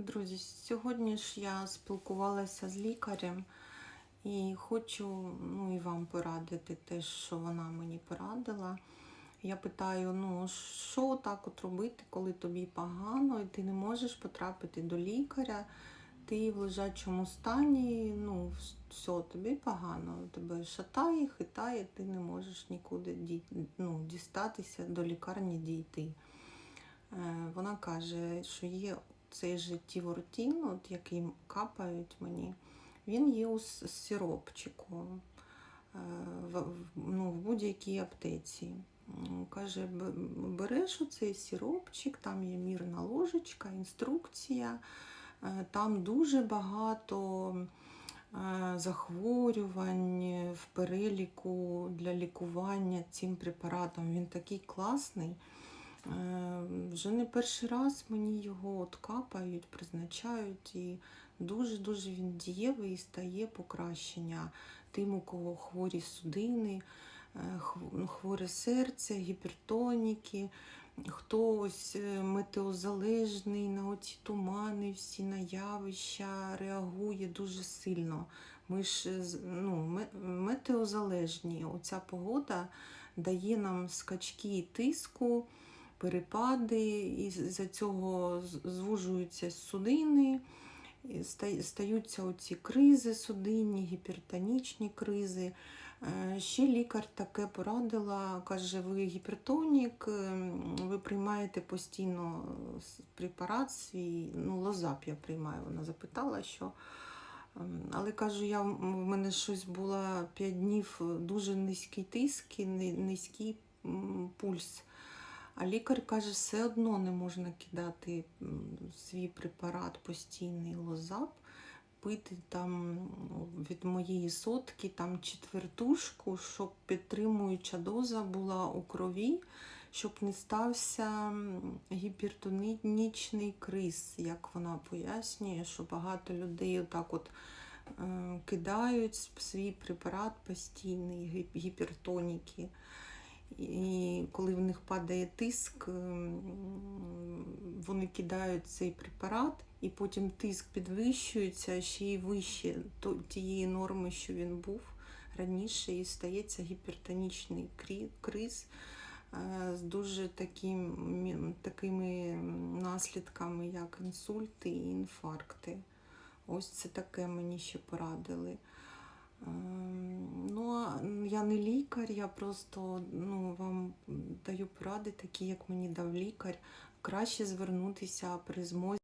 Друзі, сьогодні ж я спілкувалася з лікарем і хочу ну, і вам порадити те, що вона мені порадила. Я питаю, ну що так от робити, коли тобі погано, і ти не можеш потрапити до лікаря, ти в лежачому стані, ну, все, тобі погано, тебе шатає, хитає, ти не можеш нікуди ді, ну, дістатися до лікарні дійти. Е, Вона каже, що є цей життєвортін, от який капають мені, він є у сиропчику е, в, ну, в будь-якій аптеці. Каже, береш оцей сиропчик, там є мірна ложечка, інструкція, е, там дуже багато е, захворювань в переліку для лікування цим препаратом. Він такий класний. Е, Вже не перший раз мені його от капають, призначають, і дуже-дуже він дієвий і стає покращення тим, у кого хворі судини, е, ну, хворе серце, гіпертоніки, хто ось е, метеозалежний на оці тумани, всі на явища реагує дуже сильно. Ми ж ну, метеозалежні. Оця погода дає нам скачки тиску перепади, і за цього звужуються судини, стаються оці кризи судинні, гіпертонічні кризи. Е, Ще лікар таке порадила, каже, ви гіпертонік, ем, ви приймаєте постійно е, препарат свій, ну, лозап я приймаю. Вона запитала, що. ем, Але кажу, я, в мене щось було 5 днів е, дуже низький тиск і низький пульс. А лікар каже, все одно не можна кидати свій препарат постійний лозап, пити там від моєї сотки там четвертушку, щоб підтримуюча доза була у крові, щоб не стався гіпертонічний криз, як вона пояснює, що багато людей отак от е, кидають свій препарат постійний гіп- гіпертоніки. І коли в них падає тиск, ем, вони кидають цей препарат, і потім тиск підвищується ще й вище тієї норми, що він був раніше, і стається гіпертонічний криз е, з дуже таким, такими наслідками, як інсульти і інфаркти. Ось це таке мені ще порадили. Ем, Ну, я не лікар, я просто ну, вам даю поради, такі, як мені дав лікар. Краще звернутися при змозі.